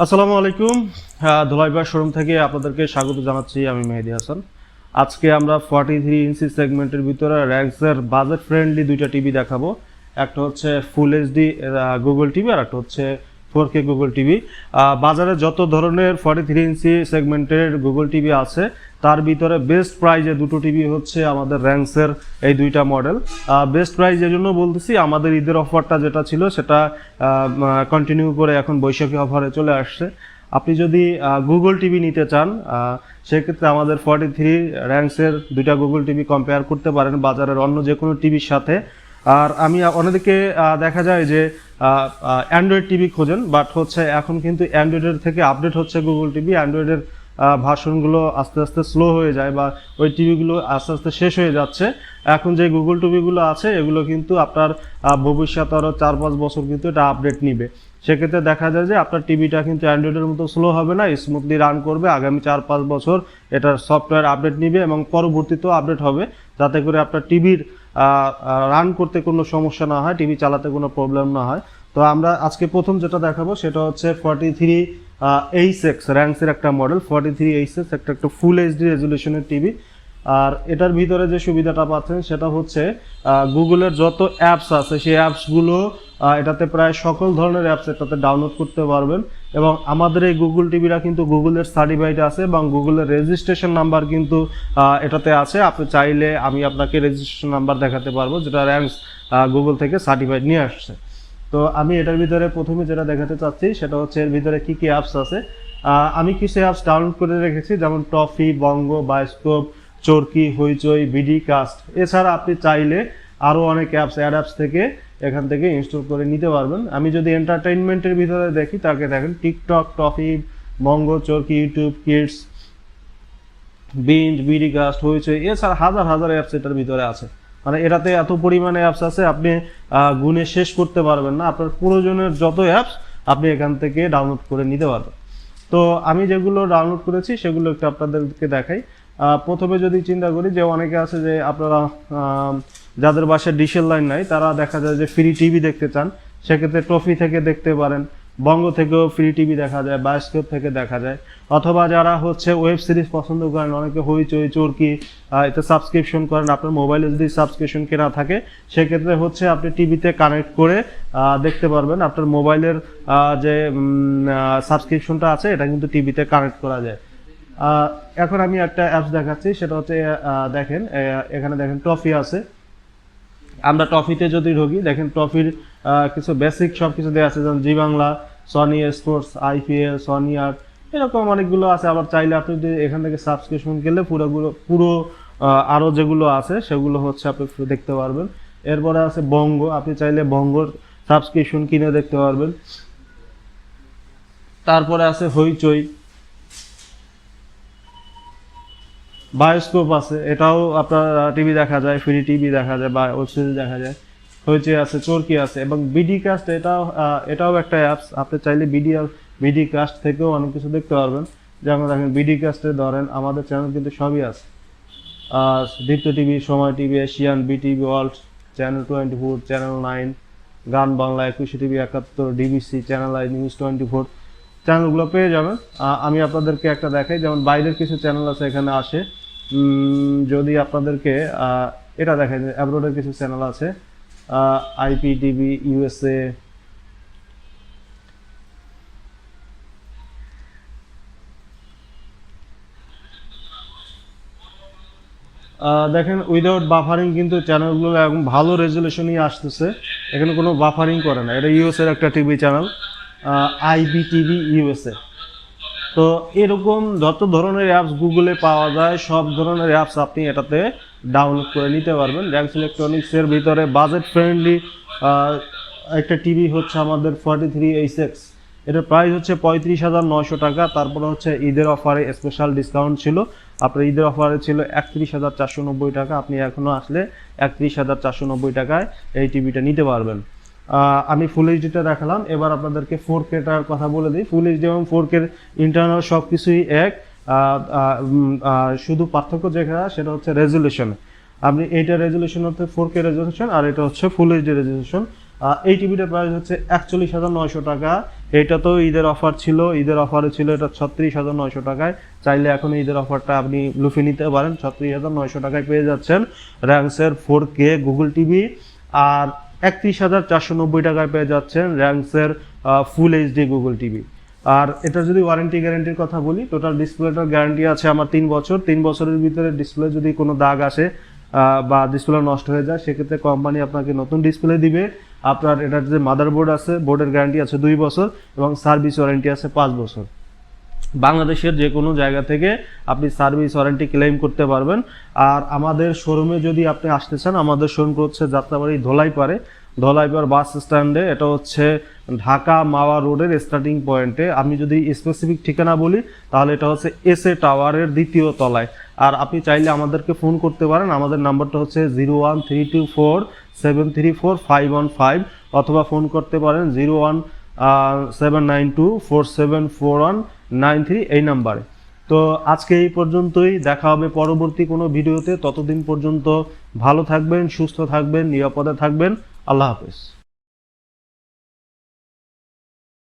আসসালামু আলাইকুম। হ্যাঁ, ধুলাইবার শোরুম থেকে আপনাদেরকে স্বাগত জানাচ্ছি আমি মেহেদি হাসান। আজকে আমরা ফর্টি থ্রি ইঞ্চি সেগমেন্টের ভিতরে র্যাক্সের বাজেট ফ্রেন্ডলি দুইটা টিভি দেখাবো। একটা হচ্ছে ফুল এইচডি গুগল টিভি আর একটা হচ্ছে ফোর কে গুগল টিভি। বাজারে যত ধরনের ফর্টি থ্রি ইঞ্চি সেগমেন্টের গুগল টিভি আছে, তার ভিতরে বেস্ট প্রাইজে দুটো টিভি হচ্ছে আমাদের র্যাঙ্কসের এই দুইটা মডেল বেস্ট প্রাইজ জন্য বলতেছি, আমাদের ঈদের অফারটা যেটা ছিল, সেটা কন্টিনিউ করে এখন বৈশাখী অফারে চলে আসছে। আপনি যদি গুগল টিভি নিতে চান সেক্ষেত্রে আমাদের ফর্টি থ্রি র্যাঙ্কসের দুইটা গুগল টিভি কম্পেয়ার করতে পারেন বাজারের অন্য যে কোনো টিভির সাথে। আর আমি অনেকে দেখা যায় যে অ্যান্ড্রয়েড টিভি খোঁজেন বাট হচ্ছে এখন কিন্তু অ্যান্ড্রয়েডের থেকে আপডেট হচ্ছে গুগল টিভি অ্যান্ড্রয়েডের ভাষণগুলো আস্তে আস্তে স্লো হয়ে যায় বা ওই টিভিগুলো আস্তে আস্তে শেষ হয়ে যাচ্ছে। এখন যে গুগল টিভিগুলো আছে এগুলো কিন্তু আপনার আহ, ভবিষ্যতে আরও চার পাঁচ বছর কিন্তু এটা আপডেট নিবে। সেক্ষেত্রে দেখা যায় যে আপনার টিভিটা কিন্তু অ্যান্ড্রয়েডের মতো স্লো হবে না স্মুথলি রান করবে আগামী চার পাঁচ বছর এটার সফটওয়্যার আপডেট নিবে এবং পরবর্তীতেও আপডেট হবে যাতে করে আপনার টিভির রান করতে কোনো সমস্যা না হয় টিভি চালাতে কোনো প্রবলেম না হয়। তো আমরা আজকে প্রথম যেটা দেখাবো সেটা হচ্ছে ফর্টি থ্রি এইচ এক্স র্যাঙ্কসের একটা model forty three H X একটা একটু ফুল এইচডি রেজুলেশনের টিভি আর এটার ভিতরে যে সুবিধাটা পাচ্ছেন সেটা হচ্ছে গুগলের যত অ্যাপস আছে সেই অ্যাপসগুলো এটাতে প্রায় সকল ধরনের অ্যাপস এটাতে ডাউনলোড করতে পারবেন। এবং আমাদের এই গুগল টিভিরা কিন্তু গুগলের সার্টিফাইড আছে এবং গুগলের রেজিস্ট্রেশন নাম্বার কিন্তু এটাতে আছে। আপনি চাইলে আমি আপনাকে রেজিস্ট্রেশন নাম্বার দেখাতে পারব যেটা র্যাঙ্কস গুগল থেকে সার্টিফাইড নিয়ে আসছে। তো আমি এটার ভিতরে প্রথমে যেটা দেখাতে চাচ্ছি সেটা হচ্ছে এর ভিতরে কী কী অ্যাপস আছে। আমি কিছু অ্যাপস ডাউনলোড করে রেখেছি, যেমন Toffee, Bongo, bioscope Chorki, Hoichoi, BD, cast, এছাড়া আপনি চাইলে আরও অনেক অ্যাপস অ্যাড অ্যাপস থেকে এখান থেকে ইনস্টল করে নিতে পারবেন। আমি যদি এন্টারটেইনমেন্টের ভিতরে দেখি, তাকে দেখেন TikTok Toffee Bongo Chorki YouTube kids binge BD cast Hoichoi এছাড়া হাজার হাজার অ্যাপস এটার ভিতরে আছে। মানে এটাতে এত পরিমাণে অ্যাপস আছে, আপনি গুণে শেষ করতে পারবেন না। আপনার প্রয়োজনের যত অ্যাপস আপনি এখান থেকে ডাউনলোড করে নিতে পারবেন। তো আমি যেগুলো ডাউনলোড করেছি, সেগুলো একটু আপনাদেরকে দেখাই। প্রথমে যদি চিন্তা করি যে অনেকে আছে যে আপনারা যাদের বাসায় ডিশেল লাইন নাই, তারা দেখা যায় যে ফ্রি টিভি দেখতে চান। সেক্ষেত্রে ট্রফি থেকে দেখতে পারেন, বঙ্গ থেকেও ফ্রি টিভি দেখা যায় বায়োস্কোপ থেকে দেখা যায়। অথবা যারা হচ্ছে ওয়েব সিরিজ পছন্দ করেন, অনেকে হইচই, চরকি এতে সাবস্ক্রিপশন করেন, আপনার মোবাইলে যদি সাবস্ক্রিপশন কেনা থাকে, সেক্ষেত্রে হচ্ছে আপনি টিভিতে কানেক্ট করে দেখতে পারবেন আপনার মোবাইলের যে সাবস্ক্রিপশনটা আছে, এটা কিন্তু টিভিতে কানেক্ট করা যায়। এখন আমি একটা অ্যাপস দেখাচ্ছি, সেটা হচ্ছে দেখেন এখানে দেখেন ট্রফি আছে। আমরা ট্রফিতে যদি ঢুকি, দেখেন ট্রফির কিছু বেসিক সব কিছু দেওয়া আছে, যেমন Zee Bangla Sony sports IPL Sony Aath এরকম অনেকগুলো আছে। আবার চাইলে আপনি যদি এখান থেকে সাবস্ক্রিপশন গেলে পুরোগুলো, পুরো আরও যেগুলো আছে, সেগুলো হচ্ছে আপনি দেখতে পারবেন। এরপরে আছে বঙ্গ আপনি চাইলে বঙ্গর সাবস্ক্রিপশন কিনে দেখতে পারবেন। তারপরে আছে হইচই বায়োস্কোপ আছে, এটাও আপনার টিভি দেখা যায়, ফ্রি টিভি দেখা যায় বা ওয়েব সিরিজ দেখা যায়। হয়েছে আছে, চোরকি আছে এবং বিডি কাস্ট এটাও এটাও একটা অ্যাপস আপনি চাইলে বিডি বিডি কাস্ট থেকেও অনেক কিছু দেখতে পারবেন। যেমন দেখেন বিডি কাস্টে ধরেন, আমাদের চ্যানেল কিন্তু সবই আছে। Deepto TV, Somoy TV, Asian BTV world channel twenty four channel nine Gaan Bangla, Ekushey TV Ekattor DBC channel I news twenty four চ্যানেলগুলো পেয়ে যাবেন। আমি আপনাদেরকে একটা দেখাই, যেমন বাইরের কিছু চ্যানেল আছে, এখানে আসে। যদি আপনাদেরকে এটা দেখাই যে অ্যাব্রোডের কিছু চ্যানেল আছে। আইপি টিভি ইউএসএ দেখেন উইদাউট বাফারিং কিন্তু চ্যানেলগুলো এখন ভালো রেজলিউশনই আসতেছে। এখানে কোনো বাফারিং করে না। এটা ইউএসএর একটা TV channel IB TV USA তো এরকম যত ধরনের অ্যাপস গুগলে পাওয়া যায়, সব ধরনের অ্যাপস আপনি এটাতে ডাউনলোড করে নিতে পারবেন। র্যাঙ্কস ইলেকট্রনিক্সের ভিতরে বাজেট ফ্রেন্ডলি একটা টিভি হচ্ছে আমাদের ফর্টি থ্রি এইচ এক্স এটার প্রাইস হচ্ছে পঁয়ত্রিশ হাজার নয়শো টাকা। তারপরে হচ্ছে ঈদের অফারে স্পেশাল ডিসকাউন্ট ছিল। আপনার ঈদের অফারে ছিল একত্রিশ হাজার চারশো নব্বই টাকা। আপনি এখনও আসলে একত্রিশ হাজার চারশো নব্বই টাকায় এই টিভিটা নিতে পারবেন। আমি ফুল এইচডিটা দেখালাম। এবার আপনাদেরকে ফোর কেটার কথা বলে দিই। ফুল এইচডি এবং ফোর কে ইন্টারনাল সব কিছুই এক। শুধু পার্থক্য যেটা সেটা হচ্ছে রেজুলেশনে আপনি এইটা রেজুলেশন হচ্ছে ফোর কে রেজুলেশন আর এটা হচ্ছে ফুল এইচডি রেজুলেশন এই টিভিটার প্রাইস হচ্ছে একচল্লিশ হাজার নয়শো টাকা। এটা তো ঈদের অফার ছিল। ঈদের অফারে ছিল এটা ছত্রিশ হাজার নয়শো টাকায়। চাইলে এখন ঈদের অফারটা আপনি লুফে নিতে পারেন। ছত্রিশ হাজার নয়শো টাকায় পেয়ে যাচ্ছেন। র্যাংসের ফোর কে গুগল টিভি আর একত্রিশ হাজার চারশো নব্বই টাকায় পেয়ে যাচ্ছেন র্যাংসের ফুল এইচডি গুগল টিভি আর এটা যদি ওয়ারেন্টি গ্যারেন্টির কথা বলি টোটাল ডিসপ্লেটার গ্যারান্টি আছে আমার তিন বছর। তিন বছরের ভিতরে ডিসপ্লে যদি কোনো দাগ আসে বা ডিসপ্লে নষ্ট হয়ে যায়, সেক্ষেত্রে কোম্পানি আপনাকে নতুন ডিসপ্লে দিবে। আপনার এটার যে মাদারবোর্ড আছে বোর্ডের গ্যারান্টি আছে দুই বছর এবং সার্ভিস ওয়ারেন্টি আছে পাঁচ বছর। বাংলাদেশের যে কোনো জায়গা থেকে আপনি সার্ভিস ওয়ারেন্টি ক্লেম করতে পারবেন। আর আমাদের শোরুমে যদি আপনি আসতে চান, আমাদের শোরুম হচ্ছে যাত্রাবাড়ি ধোলাইপাড়ে। ধোলাইপাড় বাস স্ট্যান্ডে, এটা হচ্ছে ঢাকা মাওয়া রোডের স্টার্টিং পয়েন্টে আমি যদি স্পেসিফিক ঠিকানা বলি, তাহলে এটা হচ্ছে এস এ টাওয়ারের দ্বিতীয় তলায়। আর আপনি চাইলে আমাদেরকে ফোন করতে পারেন। আমাদের নাম্বারটা হচ্ছে zero one three two four seven three four five one five অথবা ফোন করতে পারেন zero one seven nine two four seven four one nine three, এই নাম্বারে। তো আজকে এই পর্যন্তই, দেখা হবে পরবর্তী কোনো ভিডিওতে। ততদিন পর্যন্ত ভালো থাকবেন, সুস্থ থাকবেন, নিরাপদে থাকবেন। আল্লাহ হাফেজ।